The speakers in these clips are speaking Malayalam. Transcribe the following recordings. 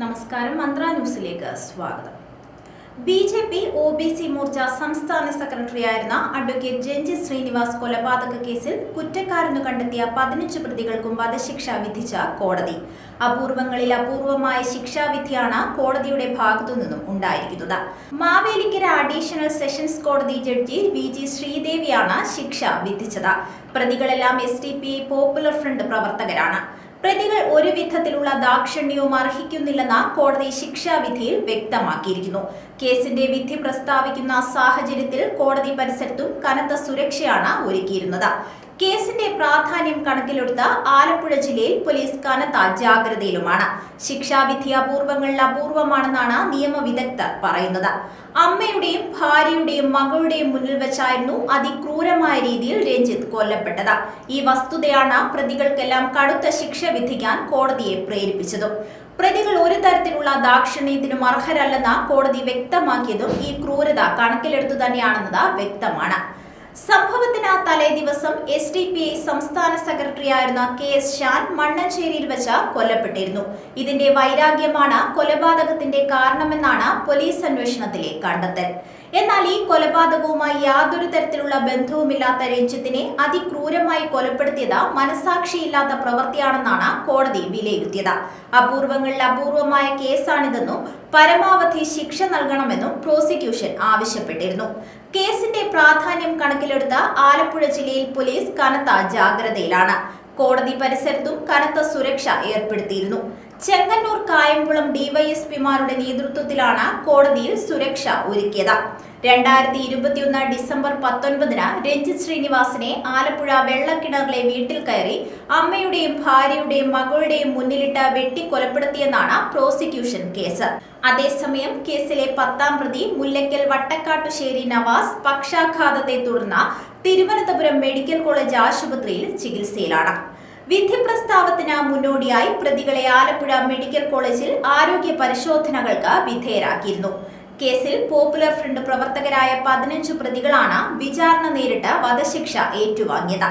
നമസ്കാരം മന്ത്ര ന്യൂസിലേക്ക് സ്വാഗതം. B J P O B C Morcha സംസ്ഥാന സെക്രട്ടറിയായിരുന്ന അഡ്വക്കേറ്റ് ജെഞ്ചി ശ്രീനിവാസ് കൊലപാതക കേസിൽ കുറ്റക്കാരെന്ന് കണ്ടെത്തിയ പതിനഞ്ച് പ്രതികൾക്കും വധശിക്ഷ വിധിച്ച കോടതി. അപൂർവങ്ങളിൽ അപൂർവമായ ശിക്ഷാവിധിയാണ് കോടതിയുടെ ഭാഗത്തു നിന്നും ഉണ്ടായിരിക്കുന്നത്. മാവേലിക്കര അഡീഷണൽ സെഷൻസ് കോടതി ജഡ്ജി വി ജി ശ്രീദേവിയാണ് ശിക്ഷ വിധിച്ചത്. പ്രതികളെല്ലാം S D P popular front പ്രവർത്തകരാണ്. പ്രതികൾ ഒരു വിധത്തിലുള്ള ദാക്ഷിണ്യവും അർഹിക്കുന്നില്ലെന്ന് കോടതി ശിക്ഷാവിധിയിൽ വ്യക്തമാക്കിയിരിക്കുന്നു. കേസിന്റെ വിധി പ്രസ്താവിക്കുന്ന സാഹചര്യത്തിൽ കോടതി പരിസരത്തും കനത്ത സുരക്ഷയാണ് ഒരുക്കിയിരുന്നത്. കേസിന്റെ പ്രാധാന്യം കണക്കിലെടുത്ത് ആലപ്പുഴ ജില്ലയിൽ പോലീസ് കനത്ത ജാഗ്രതയിലുമാണ്. ശിക്ഷാവിധി അപൂർവങ്ങളിൽ അപൂർവമാണെന്നാണ് നിയമവിദഗ്ധർ പറയുന്നത്. അമ്മയുടെയും ഭാര്യയുടെയും മകളുടെയും മുന്നിൽ വെച്ചായിരുന്നു അതിക്രൂരമായ രീതിയിൽ രഞ്ജിത്ത് കൊല്ലപ്പെട്ടത്. ഈ വസ്തുതയാണ് പ്രതികൾക്കെല്ലാം കടുത്ത ശിക്ഷ വിധിക്കാൻ കോടതിയെ പ്രേരിപ്പിച്ചതും. പ്രതികൾ ഒരു തരത്തിലുള്ള ദാക്ഷിണ്യത്തിനും അർഹരല്ലെന്ന് കോടതി വ്യക്തമാക്കിയതും ഈ ക്രൂരത കണക്കിലെടുത്തു തന്നെയാണെന്നത് വ്യക്തമാണ്. സംഭവത്തിന് തലേ ദിവസം എസ് ഡി പി ഐ സംസ്ഥാന സെക്രട്ടറിയായിരുന്ന കെ എസ് ഷാൻ മണ്ണഞ്ചേരിയിൽ വെച്ച് കൊല്ലപ്പെട്ടിരുന്നു. ഇതിന്റെ വൈരാഗ്യമാണ് കൊലപാതകത്തിന്റെ കാരണമെന്നാണ് പോലീസ് അന്വേഷണത്തിലെ കണ്ടെത്തൽ. എന്നാൽ ഈ കൊലപാതകവുമായി യാതൊരു തരത്തിലുള്ള ബന്ധവുമില്ലാത്ത രഞ്ജിത്തിനെ അതിക്രൂരമായി കൊലപ്പെടുത്തിയത് മനസാക്ഷിയില്ലാത്ത പ്രവൃത്തിയാണെന്നാണ് കോടതി വിലയിരുത്തിയത്. അപൂർവങ്ങളിൽ അപൂർവമായ കേസാണിതെന്നും പരമാവധി ശിക്ഷ നൽകണമെന്നും പ്രോസിക്യൂഷൻ ആവശ്യപ്പെട്ടിരുന്നു. കേസിന്റെ പ്രാധാന്യം കണക്കിലെടുത്ത് ആലപ്പുഴ ജില്ലയിൽ പോലീസ് കനത്ത ജാഗ്രതയിലാണ്. കോടതി പരിസരത്തും കനത്ത സുരക്ഷ ഏർപ്പെടുത്തിയിരുന്നു. ചെങ്ങന്നൂർ കായംകുളം ഡിവൈഎസ്പിമാരുടെ നേതൃത്വത്തിലാണ് കോടതിയിൽ സുരക്ഷ ഒരുക്കിയത്. രണ്ടായിരത്തി ഇരുപത്തിയൊന്ന് ഡിസംബർ പത്തൊൻപതിന് രഞ്ജിത് ശ്രീനിവാസിനെ ആലപ്പുഴ വെള്ളക്കിണറിലെ വീട്ടിൽ കയറി അമ്മയുടെയും ഭാര്യയുടെയും മകളുടെയും മുന്നിലിട്ട് വെട്ടിക്കൊലപ്പെടുത്തിയെന്നാണ് പ്രോസിക്യൂഷൻ കേസ്. അതേസമയം കേസിലെ പത്താം പ്രതി മുല്ലയ്ക്കൽ വട്ടക്കാട്ടുശ്ശേരി നവാസ് പക്ഷാഘാതത്തെ തുടർന്ന് തിരുവനന്തപുരം മെഡിക്കൽ കോളേജ് ആശുപത്രിയിൽ ചികിത്സയിലാണ്. വിധി പ്രസ്താവത്തിന് മുന്നോടിയായി പ്രതികളെ ആലപ്പുഴ മെഡിക്കൽ കോളേജിൽ ആരോഗ്യ പരിശോധനകൾക്ക് വിധേയരാക്കിയിരുന്നു. കേസിൽ പോപ്പുലർ ഫ്രണ്ട് പ്രവർത്തകരായ പതിനഞ്ച് പ്രതികളാണ് വിചാരണ നേരിട്ട് വധശിക്ഷ ഏറ്റുവാങ്ങിയത്.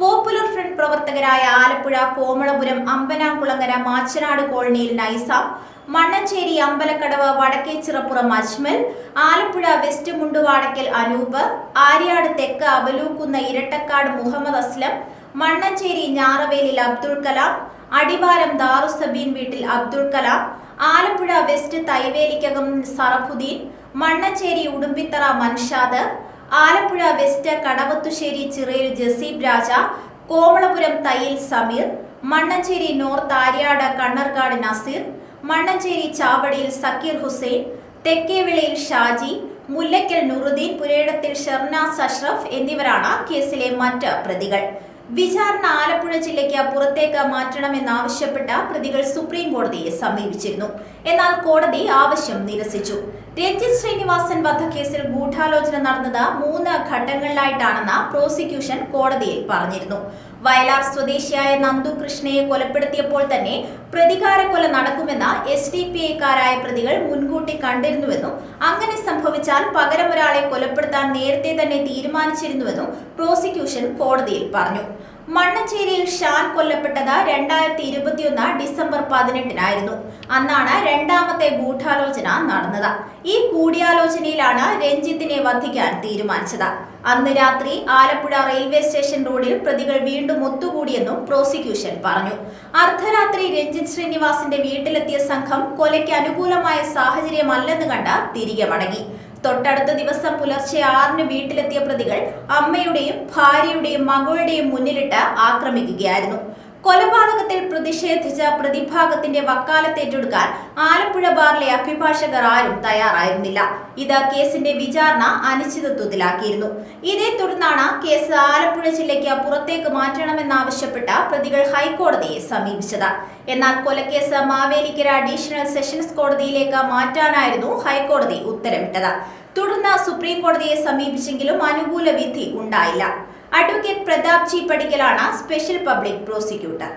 പോപ്പുലർ ഫ്രണ്ട് പ്രവർത്തകരായ ആലപ്പുഴ കോമളപുരം അമ്പനാംകുളങ്ങര മാച്ചനാട് കോളനിയിൽ നൈസാം മണ്ണഞ്ചേരി അമ്പലക്കടവ് വടക്കേച്ചിറപ്പുറം അജ്മൽ ആലപ്പുഴ വെസ്റ്റ് മുണ്ടുവാടക്കൽ അനൂപ് ആര്യാട് തെക്ക് അവലൂക്കുന്ന ഇരട്ടക്കാട് മുഹമ്മദ് അസ്ലം മണ്ണഞ്ചേരി ഞാറവേലിൽ അബ്ദുൾ കലാം അടിവാരം ദാറുസബീൻ വീട്ടിൽ Abdul Kalam Alappuzha west Thaivelikkakam Sarafudheen Mannancherry Udumbithara Manshad Alappuzha west Kadavathussery Chirayil Jaseeb Raja Komalapuram Thayyil Sameer Mannancherry north Aryad Kannarkad Naseer Mannancherry Chavadiyil Zakir Hussain Thekkevilayil Shaji Mullakkal Nuruddeen Purayidathil Shernas Ashraf എന്നിവരാണ് കേസിലെ മറ്റ് പ്രതികൾ. വിചാരണ ആലപ്പുഴ ജില്ലയ്ക്ക് പുറത്തേക്ക് മാറ്റണമെന്നാവശ്യപ്പെട്ട പ്രതികൾ സുപ്രീം കോടതിയെ സമീപിച്ചിരുന്നു. എന്നാൽ കോടതി ആവശ്യം നിരസിച്ചു. രഞ്ജിത് ശ്രീനിവാസൻ വധക്കേസിൽ ഗൂഢാലോചന നടന്നത് മൂന്ന് ഘട്ടങ്ങളിലായിട്ടാണെന്ന് പ്രോസിക്യൂഷൻ കോടതിയിൽ പറഞ്ഞിരുന്നു. വയലാർ സ്വദേശിയായ നന്ദു കൃഷ്ണയെ കൊലപ്പെടുത്തിയപ്പോൾ തന്നെ പ്രതികാര കൊല നടക്കുമെന്ന എസ് ഡി പി ഐക്കാരായ പ്രതികൾ മുൻകൂട്ടി കണ്ടിരുന്നുവെന്നും അങ്ങനെ സംഭവിച്ചാൽ പകരം ഒരാളെ കൊലപ്പെടുത്താൻ നേരത്തെ തന്നെ തീരുമാനിച്ചിരുന്നുവെന്നും പ്രോസിക്യൂഷൻ കോടതിയിൽ പറഞ്ഞു. മണ്ണഞ്ചേരിയിൽ ഷാൻ കൊല്ലപ്പെട്ടത് രണ്ടായിരത്തി ഇരുപത്തിയൊന്ന് ഡിസംബർ പതിനെട്ടിനായിരുന്നു. അന്നാണ് രണ്ടാമത്തെ ഗൂഢാലോചന നടന്നത്. ഈ കൂടിയാലോചനയിലാണ് രഞ്ജിത്തിനെ വധിക്കാൻ തീരുമാനിച്ചത്. അന്ന് രാത്രി ആലപ്പുഴ റെയിൽവേ സ്റ്റേഷൻ റോഡിൽ പ്രതികൾ വീണ്ടും ഒത്തുകൂടിയെന്നും പ്രോസിക്യൂഷൻ പറഞ്ഞു. അർദ്ധരാത്രി രഞ്ജിത് ശ്രീനിവാസിന്റെ വീട്ടിലെത്തിയ സംഘം കൊലയ്ക്ക് അനുകൂലമായ സാഹചര്യമല്ലെന്ന് കണ്ട് തിരികെ മടങ്ങി. തൊട്ടടുത്ത ദിവസം പുലർച്ചെ ആറിന് വീട്ടിലെത്തിയ പ്രതികൾ അമ്മയുടെയും ഭാര്യയുടെയും മകളുടെയും മുന്നിലിട്ട് ആക്രമിക്കുകയായിരുന്നു. കൊലപാതകത്തിൽ പ്രതിഷേധിച്ച പ്രതിഭാഗത്തിന്റെ വക്കാലത്തേറ്റെടുക്കാൻ ആലപ്പുഴ ബാറിലെ അഭിഭാഷകർ ആരും തയ്യാറായിരുന്നില്ല. ഇത് കേസിന്റെ വിചാരണ അനിശ്ചിതത്വത്തിലാക്കിയിരുന്നു. ഇതേ തുടർന്നാണ് കേസ് ആലപ്പുഴ ജില്ലയ്ക്ക് പുറത്തേക്ക് മാറ്റണമെന്നാവശ്യപ്പെട്ട പ്രതികൾ ഹൈക്കോടതിയെ സമീപിച്ചത്. എന്നാൽ കൊലക്കേസ് മാവേലിക്കര അഡീഷണൽ സെഷൻസ് കോടതിയിലേക്ക് മാറ്റാനായിരുന്നു ഹൈക്കോടതി ഉത്തരവിട്ടത് തുടർന്ന് സുപ്രീം കോടതിയെ സമീപിച്ചെങ്കിലും അനുകൂല വിധി ഉണ്ടായില്ല. അഡ്വക്കേറ്റ് പ്രതാപ് ജി പടിക്കലാണ് സ്പെഷ്യൽ പബ്ലിക് പ്രോസിക്യൂട്ടർ.